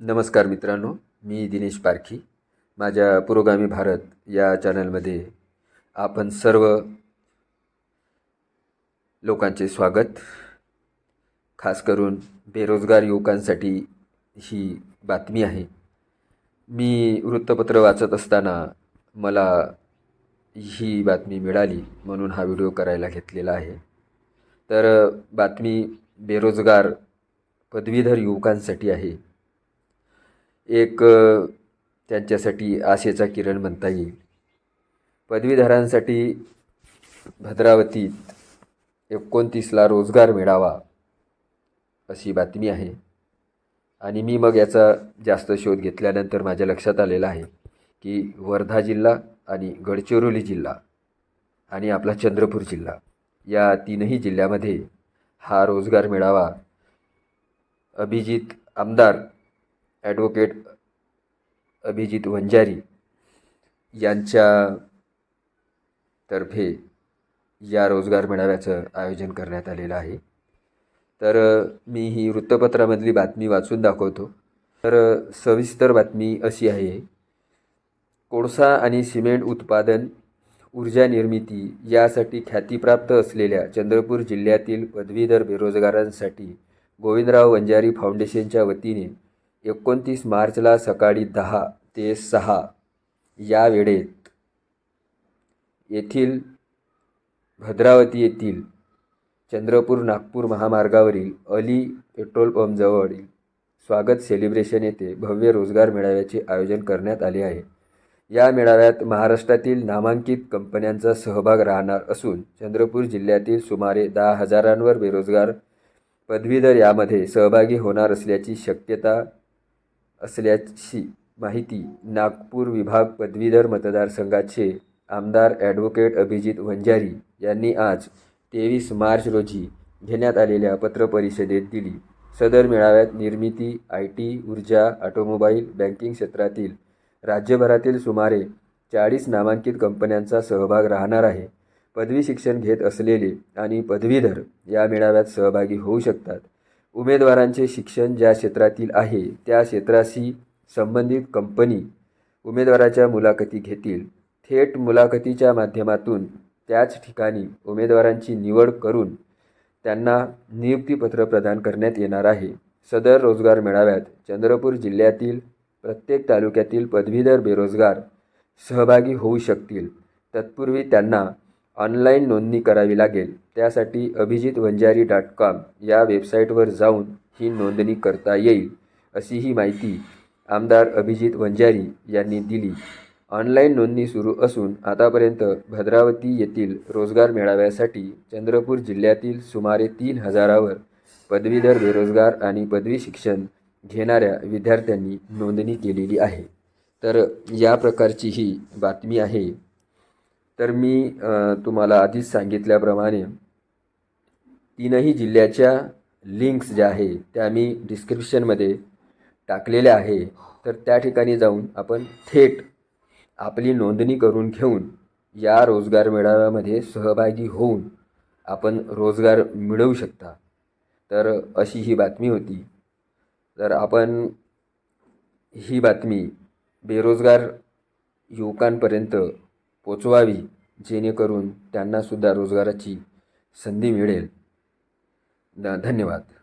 नमस्कार मित्रांनो मी दिनेश पारखी. माझ्या पुरोगामी भारत या चॅनलमध्ये आपण सर्व लोकांचे स्वागत. खास करून बेरोजगार युवकांसाठी ही बातमी आहे. मी वृत्तपत्र वाचत असताना मला ही बातमी मिळाली म्हणून हा व्हिडिओ करायला घेतलेला आहे. तर बातमी बेरोजगार पदवीधर युवकांसाठी आहे. एक त्यांच्यासाठी आशेचा किरण म्हणता येईल. पदवीधरांसाठी भद्रावतीत एकोणतीसला रोजगार मिळावा अशी बातमी आहे. आणि मी मग याचा जास्त शोध घेतल्यानंतर माझ्या लक्षात आलेलं आहे की वर्धा जिल्हा आणि गडचिरोली जिल्हा आणि आपला चंद्रपूर जिल्हा या तीनही जिल्ह्यामध्ये हा रोजगार मिळावा. अभिजित आमदार ॲडवोकेट अभिजित वंजारी यांच्या तर्फे या रोजगार मेळाव्याचं आयोजन करण्यात आलेलं आहे. तर मी ही वृत्तपत्रामधली बातमी वाचून दाखवतो. तर सविस्तर बातमी अशी आहे. कोळसा आणि सिमेंट उत्पादन ऊर्जा निर्मिती यासाठी ख्यातीप्राप्त असलेल्या चंद्रपूर जिल्ह्यातील पदवीधर बेरोजगारांसाठी गोविंदराव वंजारी फाउंडेशनच्या वतीने एकोणतीस मार्चला सकाळी दहा ते सहा या वेळेत येथील भद्रावती येथील चंद्रपूर नागपूर महामार्गावरील अली पेट्रोल पंपजवळील स्वागत सेलिब्रेशन येथे भव्य रोजगार मेळाव्याचे आयोजन करण्यात आले आहे. या मेळाव्यात महाराष्ट्रातील नामांकित कंपन्यांचा सहभाग राहणार असून चंद्रपूर जिल्ह्यातील सुमारे दहा हजारांवर बेरोजगार पदवीधर यामध्ये सहभागी होणार असल्याची शक्यता असल्याची माहिती नागपूर विभाग पदवीधर मतदारसंघाचे आमदार ॲडव्होकेट अभिजित वंजारी यांनी आज तेवीस मार्च रोजी घेण्यात आलेल्या पत्रपरिषदेत दिली. सदर मेळाव्यात निर्मिती आय टी ऊर्जा ऑटोमोबाईल बँकिंग क्षेत्रातील राज्यभरातील सुमारे चाळीस नामांकित कंपन्यांचा सहभाग राहणार आहे. पदवी शिक्षण घेत असलेले आणि पदवीधर या मेळाव्यात सहभागी होऊ शकतात. उमेदवारांचे शिक्षण ज्या क्षेत्रातील आहे त्या क्षेत्राशी संबंधित कंपनी उमेदवाराच्या मुलाखती घेतील. थेट मुलाखतीच्या माध्यमातून त्याच ठिकाणी उमेदवारांची निवड करून त्यांना नियुक्तीपत्र प्रदान करण्यात येणार आहे. सदर रोजगार मेळाव्यात चंद्रपूर जिल्ह्यातील प्रत्येक तालुक्यातील पदवीधर बेरोजगार सहभागी होऊ शकतील. तत्पूर्वी त्यांना ऑनलाईन नोंदणी करावी लागेल. त्यासाठी अभिजित वंजारी डॉट कॉम या वेबसाईटवर जाऊन ही नोंदणी करता येईल अशी ही माहिती आमदार अभिजित वंजारी यांनी दिली. ऑनलाईन नोंदणी सुरू असून आतापर्यंत भद्रावती येथील रोजगार मेळाव्यासाठी चंद्रपूर जिल्ह्यातील सुमारे तीन हजारावर पदवीधर बेरोजगार आणि पदवी शिक्षण घेणाऱ्या विद्यार्थ्यांनी नोंदणी केलेली आहे. तर या प्रकारची ही बातमी आहे. तर मी तुम्हाला आधीच सांगितल्याप्रमाणे तीनही जिल्ह्याच्या लिंक्स ज्या आहे त्या मी डिस्क्रिप्शनमध्ये टाकलेल्या आहे. तर त्या ठिकाणी जाऊन आपण थेट आपली नोंदणी करून घेऊन या रोजगार मेळाव्यामध्ये सहभागी होऊन आपण रोजगार मिळवू शकता. तर अशी ही बातमी होती. तर आपण ही बातमी बेरोजगार युवकांपर्यंत पोचवावी जेणेकरून त्यांनासुद्धा रोजगाराची संधी मिळेल. धन्यवाद.